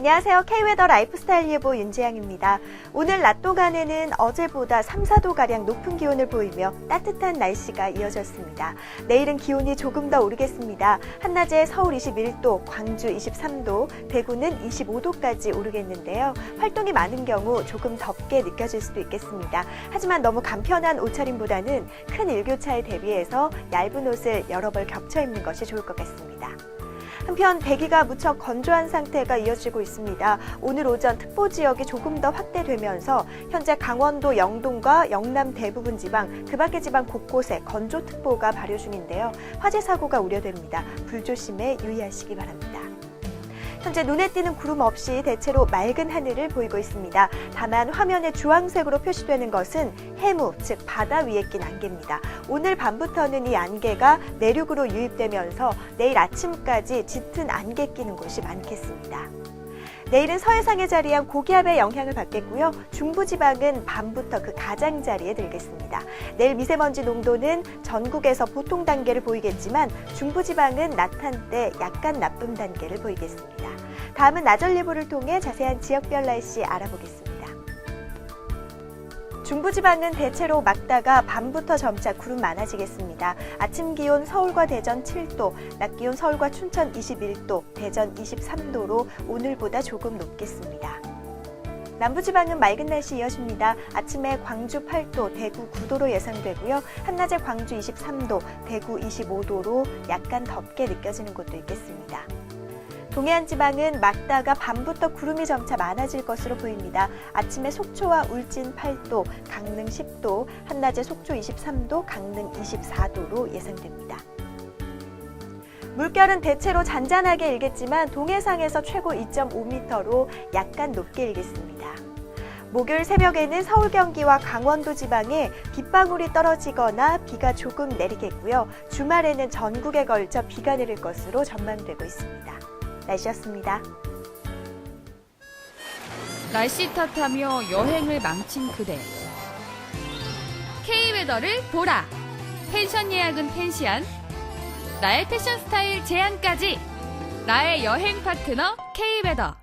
안녕하세요. K웨더 라이프스타일 예보 윤지양입니다. 오늘 낮 동안에는 어제보다 3, 4도가량 높은 기온을 보이며 따뜻한 날씨가 이어졌습니다. 내일은 기온이 조금 더 오르겠습니다. 한낮에 서울 21도, 광주 23도, 대구는 25도까지 오르겠는데요. 활동이 많은 경우 조금 덥게 느껴질 수도 있겠습니다. 하지만 너무 간편한 옷차림보다는 큰 일교차에 대비해서 얇은 옷을 여러 벌 겹쳐 입는 것이 좋을 것 같습니다. 한편 대기가 무척 건조한 상태가 이어지고 있습니다. 오늘 오전 특보 지역이 조금 더 확대되면서 현재 강원도 영동과 영남 대부분 지방, 그 밖의 지방 곳곳에 건조특보가 발효 중인데요. 화재 사고가 우려됩니다. 불조심에 유의하시기 바랍니다. 현재 눈에 띄는 구름 없이 대체로 맑은 하늘을 보이고 있습니다. 다만 화면에 주황색으로 표시되는 것은 해무, 즉 바다 위에 낀 안개입니다. 오늘 밤부터는 이 안개가 내륙으로 유입되면서 내일 아침까지 짙은 안개 끼는 곳이 많겠습니다. 내일은 서해상에 자리한 고기압의 영향을 받겠고요. 중부지방은 밤부터 그 가장자리에 들겠습니다. 내일 미세먼지 농도는 전국에서 보통 단계를 보이겠지만 중부지방은 낮 한때 약간 나쁨 단계를 보이겠습니다. 다음은 나절 예보를 통해 자세한 지역별 날씨 알아보겠습니다. 중부지방은 대체로 막다가 밤부터 점차 구름 많아지겠습니다. 아침 기온 서울과 대전 7도, 낮 기온 서울과 춘천 21도, 대전 23도로 오늘보다 조금 높겠습니다. 남부지방은 맑은 날씨 이어집니다. 아침에 광주 8도, 대구 9도로 예상되고요. 한낮에 광주 23도, 대구 25도로 약간 덥게 느껴지는 곳도 있겠습니다. 동해안 지방은 막다가 밤부터 구름이 점차 많아질 것으로 보입니다. 아침에 속초와 울진 8도, 강릉 10도, 한낮에 속초 23도, 강릉 24도로 예상됩니다. 물결은 대체로 잔잔하게 일겠지만 동해상에서 최고 2.5m로 약간 높게 일겠습니다. 목요일 새벽에는 서울 경기와 강원도 지방에 빗방울이 떨어지거나 비가 조금 내리겠고요. 주말에는 전국에 걸쳐 비가 내릴 것으로 전망되고 있습니다. 날씨였습니다. 날씨 탓하며 여행을 망친 그대. K웨더를 보라. 펜션 예약은 펜시안. 나의 패션 스타일 제안까지. 나의 여행 파트너 K웨더.